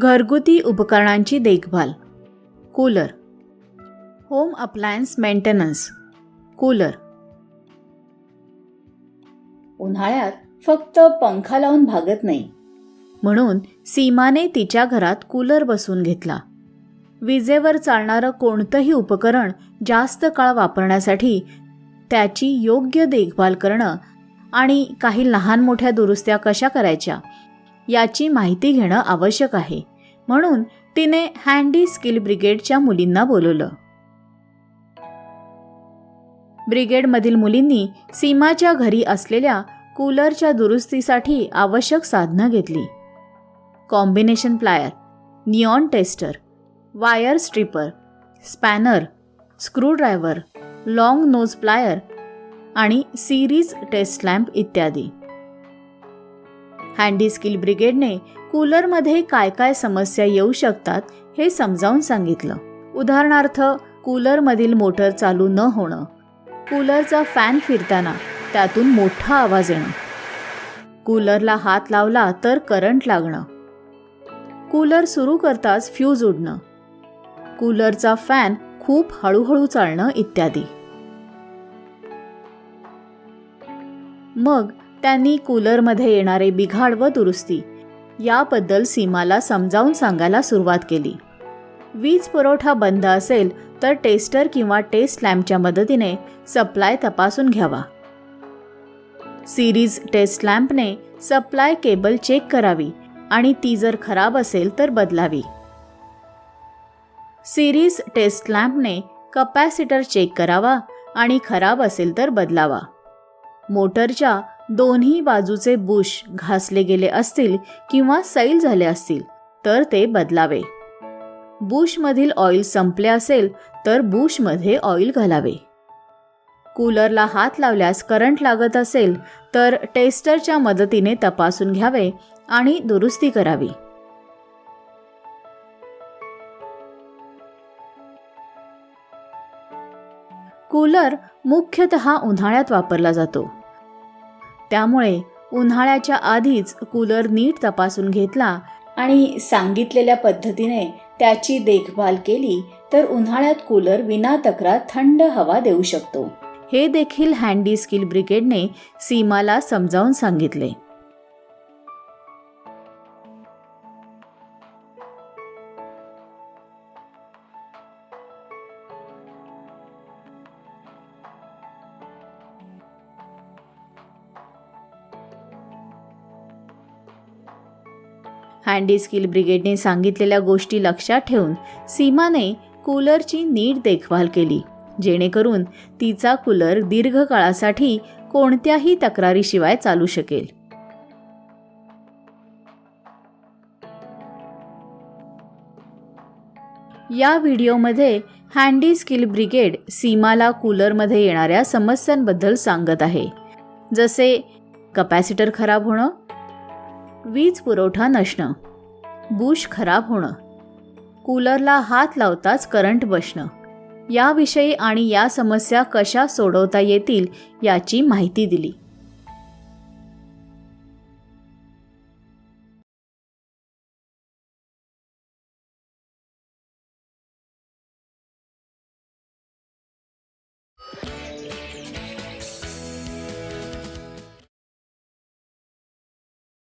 घरगुती उपकरणांची देखभाल. Cooler. Home appliance maintenance. Cooler. उन्हाळ्यात फक्त पंखा लावून भागत नाही. म्हणून सीमाने तिच्या घरात कूलर बसवून घेतला. विजेवर चालणारं कोणतंही उपकरण जास्त काळ वापरण्यासाठी त्याची योग्य देखभाल करणं आणि काही लहान मोठ्या दुरुस्त्या कशा करायच्या याची माहिती घेणं आवश्यक आहे. म्हणून तिने हँडी स्किल ब्रिगेडच्या मुलींना बोलवलं. ब्रिगेडमधील मुलींनी सीमाच्या घरी असलेल्या कूलरच्या दुरुस्तीसाठी आवश्यक साधनं घेतली. Combination plier neon tester wire stripper spanner screwdriver long nose plier आणि सिरीज टेस्ट लॅम्प इत्यादी. हँडी स्किल ब्रिगेडने कूलरमध्ये काय काय समस्या येऊ शकतात हे समजावून सांगितलं. उदाहरणार्थ कूलरमधील मोटर चालू न होणं. कूलरचा फॅन फिरताना त्यातून मोठा आवाज येणं. कूलरला हात लावला तर करंट लागणं. कूलर सुरू करताच फ्यूज उडणं. कूलरचा फॅन खूप हळूहळू चालणं इत्यादी. मग त्यांनी कूलरमध्ये येणारे बिघाड व दुरुस्ती याबद्दल सीमाला समजावून सांगायला सुरुवात केली. वीज पुरवठा बंद असेल तर टेस्टर किंवा टेस्ट लॅम्पच्या मदतीने सप्लाय तपासून घ्यावा. सिरीज टेस्ट लॅम्पने सप्लाय केबल चेक करावी आणि ती जर खराब असेल तर बदलावी. सिरीज टेस्ट लॅम्पने कपॅसिटर चेक करावा आणि खराब असेल तर बदलावा. मोटरच्या दोन्ही बाजूचे बुश घासले गेले असतील किंवा सैल झाले असतील तर ते बदलावे. बुशमधील ऑइल संपले असेल तर बुशमध्ये ऑइल घालावे. कूलरला हात लावल्यास करंट लागत असेल तर टेस्टरच्या मदतीने तपासून घ्यावे आणि दुरुस्ती करावी. कूलर मुख्यतः उन्हाळ्यात वापरला जातो. त्यामुळे उन्हाळ्याच्या आधीच कूलर नीट तपासून घेतला आणि सांगितलेल्या पद्धतीने त्याची देखभाल केली तर उन्हाळ्यात कूलर विना तक्रार थंड हवा देऊ शकतो. हे देखील हँडी स्किल ब्रिगेडने सीमाला समजावून सांगितले. हँडी स्किल ब्रिगेडने सांगितलेल्या गोष्टी लक्षात ठेवून सीमाने कूलरची नीट देखभाल केली जेणेकरून तिचा कूलर दीर्घकाळासाठी कोणत्याही तक्रारीशिवाय चालू शकेल. या व्हिडिओमध्ये हँडी स्किल ब्रिगेड सीमाला कूलरमध्ये येणाऱ्या समस्यांबद्दल सांगत आहे. जसे कपॅसिटर खराब होणं वीज पुरवठा नसणं बुश खराब होणं. कूलरला हात लावताच करंट बसणं. याविषयी आणि या समस्या कशा सोडवता येतील याची माहिती दिली.